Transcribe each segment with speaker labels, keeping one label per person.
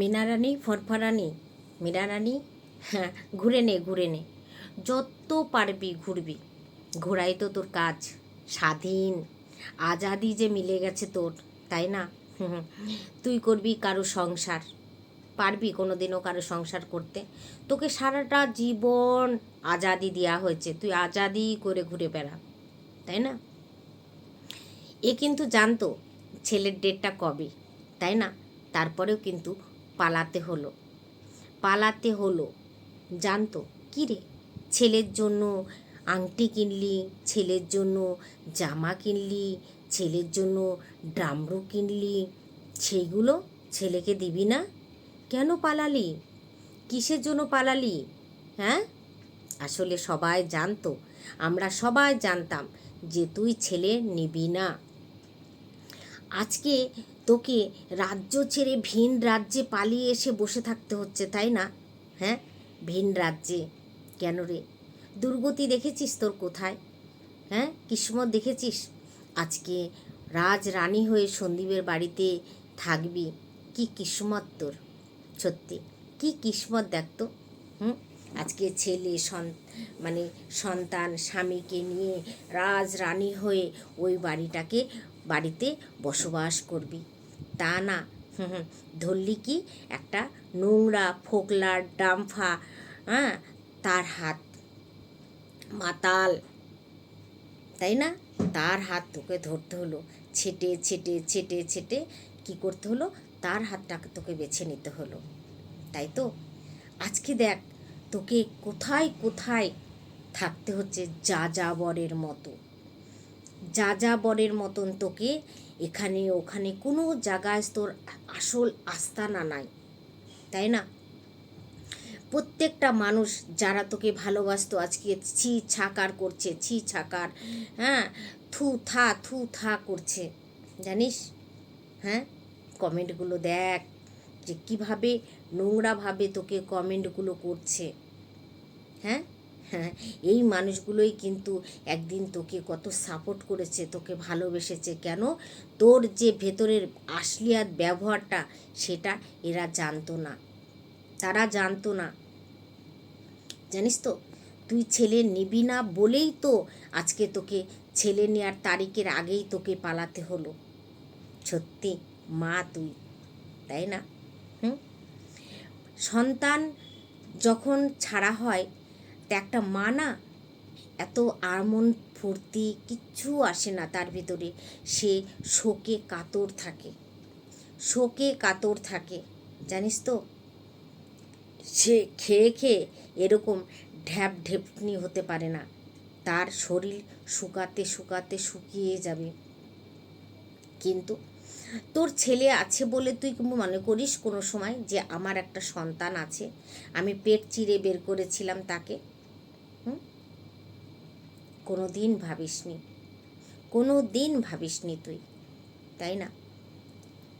Speaker 1: মিনারানি, ফরফরানি, মিনারানি হ্যাঁ ঘুরে নে ঘুরে নে। যত পারবি ঘুরবি। ঘোরাই তো তোর কাজ, স্বাধীন। আজাদি যে মিলে গেছে তোর, তাই না? তুই করবি কারও সংসার, পারবি কোনো দিনও কারও সংসার করতে। তোকে সারাটা জীবন আজাদি দেওয়া হয়েছে, তুই আজাদি করে ঘুরে বেড়া, তাই না? এ কিন্তু জানতো ছেলের ডেটটা কবে, তাই না? তারপরেও কিন্তু পালাতে হলো। পালাতে হলো। জানতো কী রে ছেলের জন্য আংটি কিনলি, ছেলের জন্য জামা কিনলি, ছেলের জন্য ড্রামরু কিনলি, সেইগুলো ছেলেকে দিবি না? কেন পালালি? কিসের জন্য পালালি? হ্যাঁ? আসলে সবাই জানতো, আমরা সবাই জানতাম যে তুই ছেলে নিবি না। আজকে তোকে রাজ্য ছেড়ে ভিন রাজ্যে পালিয়ে এসে বসে থাকতে হচ্ছে, তাই না? হ্যাঁ? ভিন রাজ্যে? কেন রে? দুর্গতি দেখেছিস তোর কোথায়? হ্যাঁ? কিসমত দেখেছিস? আজকে রাজ রানী হয়ে সন্দীপের বাড়িতে থাকবি। কি কিসমত তোর? সত্যি, কি কিসমত দেখতো হুম? আজকে ছেলে, সন মানে সন্তান, স্বামীকে নিয়ে রাজ রানী হয়ে ওই বাড়িটাকে, বাড়িতে বসবাস করবি। তা না। হুম ধরলি কি? একটা নোংরা, ফোকলার ডাম্ফা হ্যাঁ? তার হাত। মাতাল। তাই না? তার হাত তোকে ধরতে হলো। ছেটে ছেটে ছেটে ছেটে কি করতে হলো? তার হাতটাকে তোকে বেছে নিতে হলো। তাই তো? আজকে দেখ, তোকে কোথায় কোথায় থাকতে হচ্ছে যা যাবরের মতো। যা যাবরের মতন তোকে এখানে, ওখানে কোনো জায়গায় তোর আসল আস্তানা নাই, তাই না? প্রত্যেকটা মানুষ যারা তোকে ভালোবাসতো, আজকে ছি ছাকার করছে, ছি ছাকার হ্যাঁ থু থা থু থা করছে, জানিস? হ্যাঁ? কমেন্টগুলো দেখ যে কীভাবে নোংরাভাবে তোকে কমেন্টগুলো করছে হ্যাঁ? হ্যাঁ এই মানুষগুলোই কিন্তু একদিন তোকে কত সাপোর্ট করেছে, তোকে ভালোবেসেছে। কেন? তোর যে ভেতরের আসলিয়াত ব্যবহারটা, সেটা এরা জানতো না। তারা জানতো না। জানিস তো, তুই ছেলে নিবি না বলেই তো আজকে তোকে ছেলে নেওয়ার তারিখের আগেই তোকে পালাতে হলো। সত্যি, মা তুই, তাই না? হুম? সন্তান যখন ছাড়া হয় একটা মা না, এত আমন ফুর্তি, কিচ্ছু আসে না তার ভিতরে। সে শোকে কাতর থাকে। শোকে কাতর থাকে, জানিস তো? সে খেয়ে খেয়ে এরকম ঢ্যাপ ঢেপনি হতে পারে না। তার শরীর শুকাতে শুকাতে শুকিয়ে যাবে। কিন্তু তোর ছেলে আছে বলে তুই মনে করিস কোনো সময় যে আমার একটা সন্তান আছে? আমি পেট চিরে বের করেছিলাম তাকে। কোনো দিন ভাবিসনি কোনো দিন ভাবিসনি তুই, তাই না?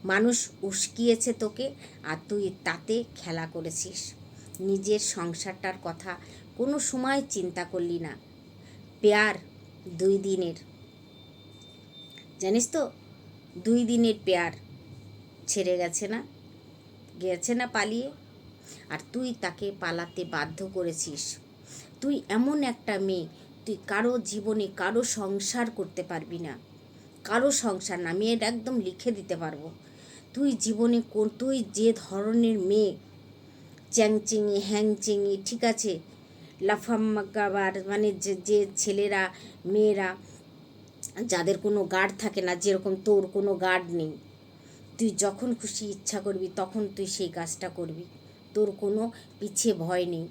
Speaker 1: মানুষ উস্কিয়েছে তোকে আর তুই তাতে খেলা করেছিস। নিজের সংসারটার কথা কোনো সময় চিন্তা করলি না। পেয়ার দুই দিনের। জানিস তো, দুই দিনের পেয়ার ছেড়ে গেছে না? গেছে না পালিয়ে? আর তুই তাকে পালাতে বাধ্য করেছিস। তুই এমন একটা মেয়ে তুই কারও জীবনে কারও সংসার করতে পারবি না। কারও সংসার না, আমি এটা একদম লিখে দিতে পারব। তুই জীবনে কোন তুই যে ধরনের মেয়ে, চ্যাংচিঙি, হ্যাংচিঙি, ঠিক আছে? লাফাম্মাকাবার মানে যে যে ছেলেরা, মেয়েরা, যাদের কোনো গার্ড থাকে না, যেরকম তোর কোনো গার্ড নেই। তুই যখন খুশি ইচ্ছা করবি, তখন তুই সেই কাজটা করবি। তোর কোনো পিছিয়ে ভয় নেই।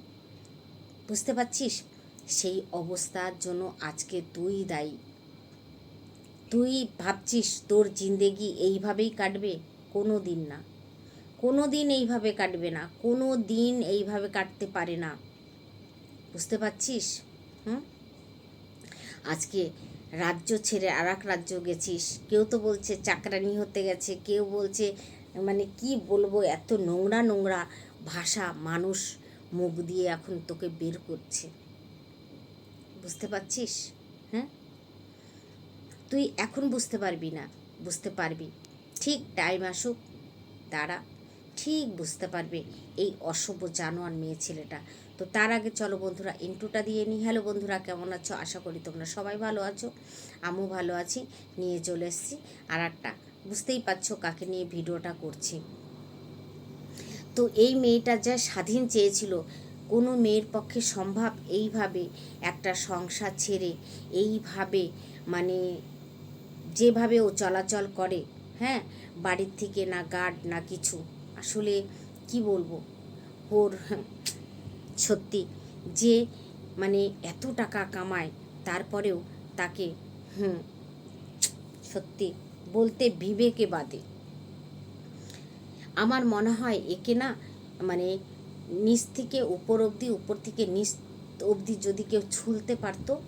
Speaker 1: বুঝতে পারছিস? সেই অবস্থার জন্য আজকে তুই দায়ী। তুই ভাবছিস তোর জিন্দেগি এইভাবেই কাটবে? কোনো দিন না। কোনো দিন এইভাবে কাটবে না। কোনো দিন এইভাবে কাটতে পারে না। বুঝতে পারছিস? হুম? আজকে রাজ্য ছেড়ে আর এক রাজ্য গেছিস। কেউ তো বলছে চাকরানি হতে গেছে। কেউ বলছে মানে কি বলব, এত নোংরা নোংরা ভাষা মানুষ মুখ দিয়ে এখন তোকে বের করছে। বুঝতে পারছিস? হ্যাঁ? তুই এখন বুঝতে পারবি না, বুঝতে পারবি। ঠিক টাইম আসুক, দাঁড়া। ঠিক বুঝতে পারবে এই অসভ্য জানোয়ার মেয়ে ছেলেটা। তো তার আগে চলো বন্ধুরা ইন্টুটা দিয়ে নিই হ্যালো বন্ধুরা, কেমন আছো? আশা করি তোমরা সবাই ভালো আছো। আমিও ভালো আছি। নিয়ে চলে এসেছি আর একটা বুঝতেই পারছ কাকে নিয়ে ভিডিওটা করছি। তো এই মেয়েটা যা স্বাধীন চেয়েছিল কোনো মেয়ের পক্ষে সম্ভব এইভাবে একটা সংসার ছেড়ে, এইভাবে মানে যেভাবে ও চলাচল করে হ্যাঁ? বাড়ির থেকে না গার্ড না কিছু। আসলে কি বলব? ওর সত্যি যে মানে এত টাকা কামায়, তারপরেও তাকে, হুম, সত্যি বলতে বিবেকে বাদে। আমার মনে হয় একে না মানে নিচ থেকে উপর অবধি, উপর থেকে নিচ অবধি যদি কেউ ছুলতে পারতো,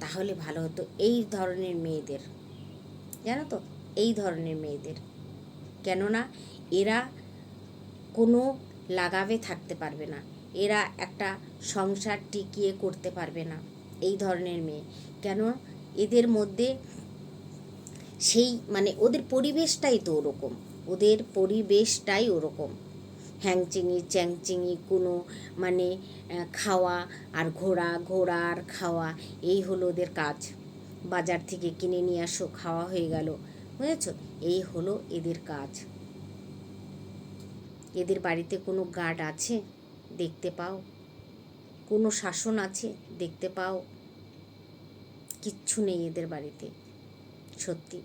Speaker 1: তাহলে ভালো হতো। এই ধরনের মেয়েদের, জানো তো? এই ধরনের মেয়েদের। কেননা এরা কোনো লাগাবে থাকতে পারবে না। এরা একটা সংসার টিকিয়ে করতে পারবে না। এই ধরনের মেয়ে। কেন? এদের মধ্যে সেই মানে ওদের পরিবেশটাই তো ওরকম। ওদের পরিবেশটাই ওরকম। হ্যাংচিঙি চ্যাংচিঙি, কোনো মানে খাওয়া আর ঘোরা ঘোরা আর খাওয়া, এই হলো ওদের কাজ। বাজার থেকে কিনে নিয়ে আসো, খাওয়া হয়ে গেল। বুঝেছ? এই হলো এদের কাজ। এদের বাড়িতে কোনো গার্ড আছে? দেখতে পাও। কোনো শাসন আছে? দেখতে পাও। কিচ্ছু নেই এদের বাড়িতে। সত্যি।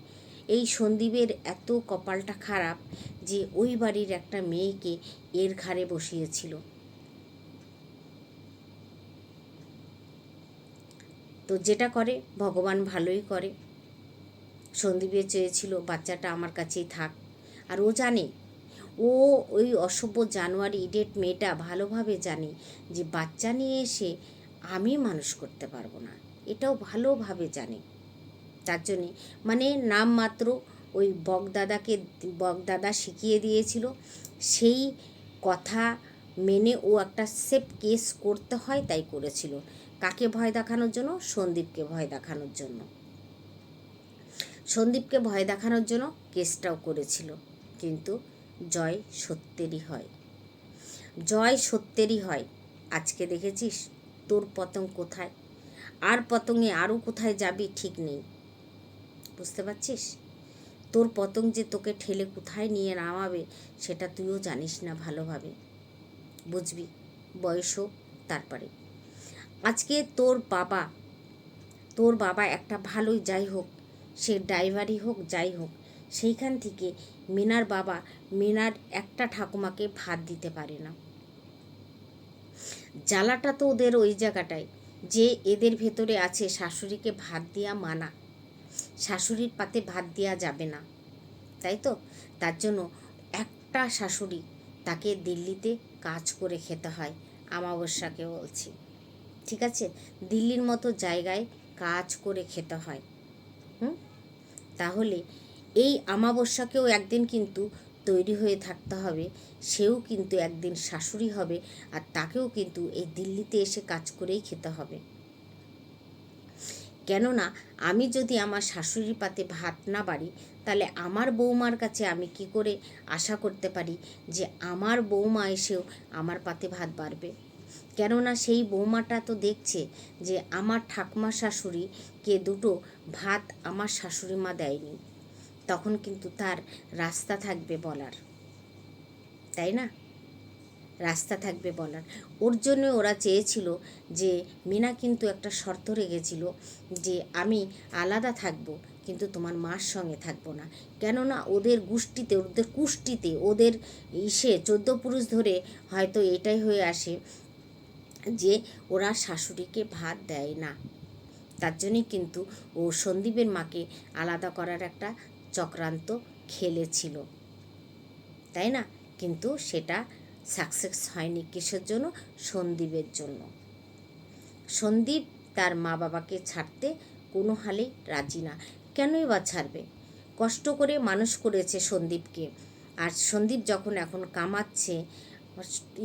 Speaker 1: এই সন্দীপের এত কপালটা খারাপ যে ওই বাড়ির একটা মেয়েকে এর ঘাড়ে বসিয়েছিল। তো যেটা করে, ভগবান ভালোই করে। সন্দীপে চেয়েছিল, বাচ্চাটা আমার কাছেই থাক। আর ও জানে, ও ওই অসভ্য জানুয়ারি ইডেট মেয়েটা ভালোভাবে জানে যে বাচ্চা নিয়ে এসে আমি মানুষ করতে পারব না। এটাও ভালোভাবে জানে। তার জন্যে। মানে নামমাত্র ওই বগদাদাকে, বগদাদা শিখিয়ে দিয়েছিল। সেই কথা মেনে ও একটা সেফ কেস করতে হয়, তাই করেছিল। কাকে ভয় দেখানোর জন্য? সন্দীপকে ভয় দেখানোর জন্য। সন্দীপকে ভয় দেখানোর জন্য কেসটাও করেছিল। কিন্তু জয় সত্যেরই হয়। জয় সত্যেরই হয়। আজকে দেখেছিস? তোর পতং কোথায়? আর পতঙ্গে আরও কোথায় যাবি ঠিক নেই। বুঝতে পারছিস? তোর পতং যে তোকে ঠেলে কোথায় নিয়ে নামাবে, সেটা তুইও জানিস না ভালোভাবে। বুঝবি? বয়স হোক তারপরে। আজকে তোর বাবা তোর বাবা একটা ভালোই যাই হোক, সে ড্রাইভারই হোক, যাই হোক, সেইখান থেকে মিনার বাবা মিনার একটা ঠাকুমাকে ভাত দিতে পারে না। জ্বালাটা তো ওদের ওই জায়গাটায়, যে এদের ভেতরে আছে শাশুড়িকে ভাত দেওয়া মানা। শাশুড়ির পাতে ভাত দেওয়া যাবে না, তাই তো? তার জন্য একটা শাশুড়ি তাকে দিল্লিতে কাজ করে খেতে হয়, আমাবস্যাকে বলছি। ঠিক আছে? দিল্লির মতো জায়গায় কাজ করে খেতে হয়। হুম? তাহলে এই আমাবস্যাকেও একদিন কিন্তু তৈরি হয়ে থাকতে হবে, সেও কিন্তু একদিন শাশুড়ি হবে আর তাকেও কিন্তু এই দিল্লিতে এসে কাজ করেই খেতে হবে। কেননা আমি যদি আমার শাশুড়ির পাতে ভাত না বাড়ি, তাহলে আমার বৌমার কাছে আমি কি করে আশা করতে পারি যে আমার বৌমা এসেও আমার পাতে ভাত বাড়বে? কেননা সেই বৌমাটা তো দেখছে যে আমার ঠাকমা শাশুড়িকে দুটো ভাত আমার শাশুড়ি মা দেয়নি। তখন কিন্তু তার রাস্তা থাকবে বলার। তাই না? রাস্তা থাকবে বলার। ওর জন্য ওরা চেয়েছিল যে মিনা কিন্তু একটা শর্ত রেখেছিল যে আমি আলাদা থাকব, কিন্তু তোমার মার সঙ্গে থাকব না। কেননা ওদের গোষ্ঠীতে, ওদের কুষ্টিতে, ওদের ইসে চোদ্দ পুরুষ ধরে হয়তো এটাই হয়ে আসে যে ওরা শাশুড়িকে ভাত দেয় না। তার জন্যই কিন্তু ও সন্দীপের মাকে আলাদা করার একটা চক্রান্ত খেলেছিল। তাই না? কিন্তু সেটা সাকসেস হয়নি কিসের জন্য? সন্দীপের জন্য। সন্দীপ তার মা বাবাকে ছাড়তে কোনো হালেই রাজি না। কেনই বা ছাড়বে? কষ্ট করে মানুষ করেছে সন্দীপকে। আর সন্দীপ যখন এখন কামাচ্ছে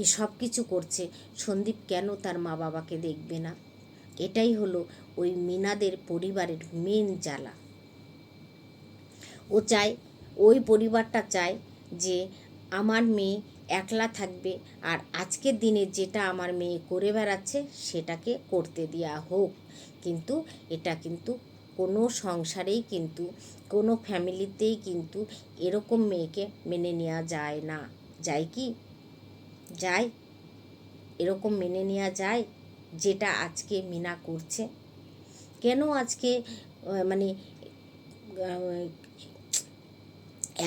Speaker 1: সব কিছু করছে, সন্দীপ কেন তার মা বাবাকে দেখবে না? এটাই হলো ওই মিনাদের পরিবারের মেন জ্বালা। ও চায়, ওই পরিবারটা চায় যে, আমার মেয়ে একলা থাকবে। আর আজকের দিনে যেটা আমার মেয়ে করে বেড়াচ্ছে, সেটাকে করতে দেওয়া হোক। কিন্তু এটা কিন্তু কোনো সংসারেই কিন্তু, কোনো ফ্যামিলিতেই কিন্তু এরকম মেয়েকে মেনে নেওয়া যায় না। যায় কি? যায়। এরকম মেনে নেওয়া যায় যেটা আজকে মিনা করছে। কেন আজকে মানে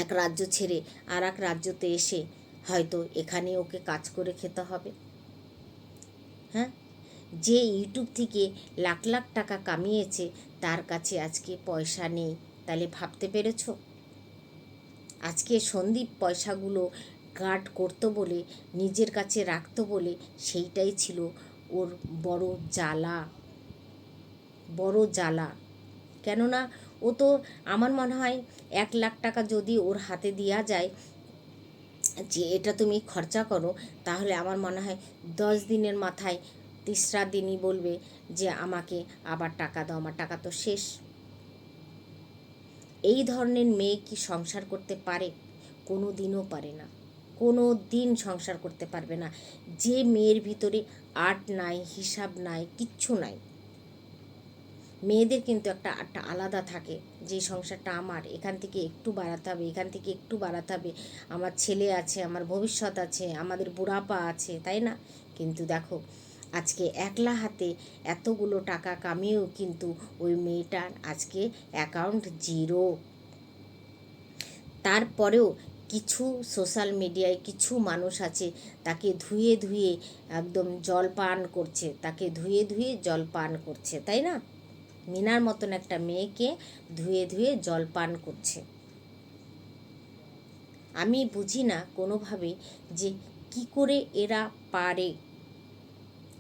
Speaker 1: এক রাজ্য ছেড়ে আর এক রাজ্যতে এসে হয়তো এখানে ওকে কাজ করে খেতে হবে। হ্যাঁ? যে ইউটিউব থেকে লাখ লাখ টাকা কামিয়েছে, তার কাছে আজকে পয়সা নেই, তাহলে ভাবতে পেরেছ? আজকে সন্দীপ পয়সাগুলো গার্ড করতো বলে, নিজের কাছে রাখতো বলে, সেইটাই ছিল ওর বড় জ্বালা। বড় জ্বালা। কেননা ও তো আমার মনে হয় এক লাখ টাকা যদি ওর হাতে দেওয়া যায় যে এটা তুমি খরচা করো, তাহলে আমার মনে হয় দশ দিনের মাথায় তিসরা দিনই বলবে যে আমাকে আবার টাকা দাও, আমার টাকা তো শেষ। এই ধরনের মেয়ে কি সংসার করতে পারে? কোনো দিনও পারে না। কোনো দিন সংসার করতে পারবে না। যে মেয়ের ভিতরে আর্ট নাই, হিসাব নাই, কিচ্ছু নাই। মেয়েদের কিন্তু একটা একটা আলাদা থাকে। যে সংসারটা আমার, এখান থেকে একটু বাড়াতে হবে, এখান থেকে একটু বাড়াতে হবে। আমার ছেলে আছে, আমার ভবিষ্যৎ আছে, আমাদের বুড়াপা আছে, তাই না? কিন্তু দেখো, আজকে একলা হাতে এতগুলো টাকা কামিয়েও কিন্তু ওই মেয়েটার আজকে অ্যাকাউন্ট জিরো। তারপরেও কিছু সোশ্যাল মিডিয়ায় কিছু মানুষ আছে, তাকে ধুয়ে ধুয়ে একদম জল পান করছে, তাকে ধুয়ে ধুয়ে জল পান করছে, তাই না? মিনার মতন একটা মেয়েকে ধুয়ে ধুয়ে জল পান করছে। আমি বুঝি না কোনোভাবে যে কি করে এরা পারে,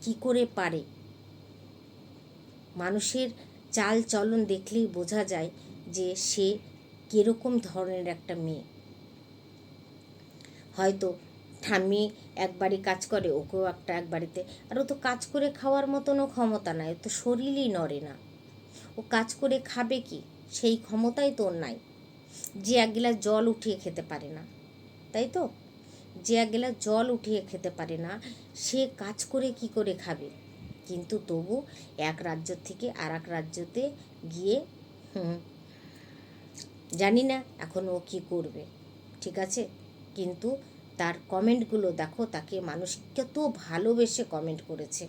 Speaker 1: কি করে পারে। মানুষের চাল চলন দেখলেই বোঝা যায় যে সে কীরকম ধরনের একটা মেয়ে। হয়তো ঠাম্মি এক বাড়ি কাজ করে, ওকেও একটা এক বাড়িতে আর ও তো কাজ করে খাওয়ার মতনও ক্ষমতা নাই তো শরীরই নড়ে না। ও কাজ করে খাবে কি? সেই ক্ষমতাই তোর নাই। যে এক গিলাস জল উঠিয়ে খেতে পারে না। তাই তো? যে এক গিলাস জল উঠিয়ে খেতে পারে না, সে কাজ করে কি করে খাবে? কিন্তু তবু এক রাজ্য থেকে আর এক রাজ্যতে গিয়ে জানি না এখন ও কী করবে, ঠিক আছে? কিন্তু তার কমেন্টগুলো দেখো, তাকে মানুষ কত ভালোবেসে কমেন্ট করেছে।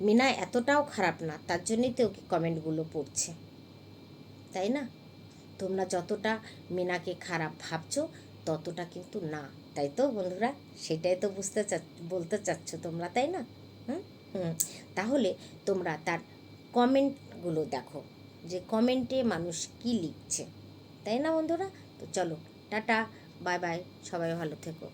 Speaker 1: মিনা এতটাও খারাপ না, তার জন্যই তো ওকে কমেন্টগুলো পড়ছে। তাই না? তোমরা যতটা মিনাকে খারাপ ভাবছ, ততটা কিন্তু না। তাই তো বন্ধুরা? সেটাই তো বুঝতে চা বলতে চাচ্ছ তোমরা, তাই না? হুম? হুম। তাহলে তোমরা তার কমেন্টগুলো দেখো, যে কমেন্টে মানুষ কি লিখছে। তাই না বন্ধুরা? তো চলো, টাটা, বাই বাই, সবাই ভালো থেকো।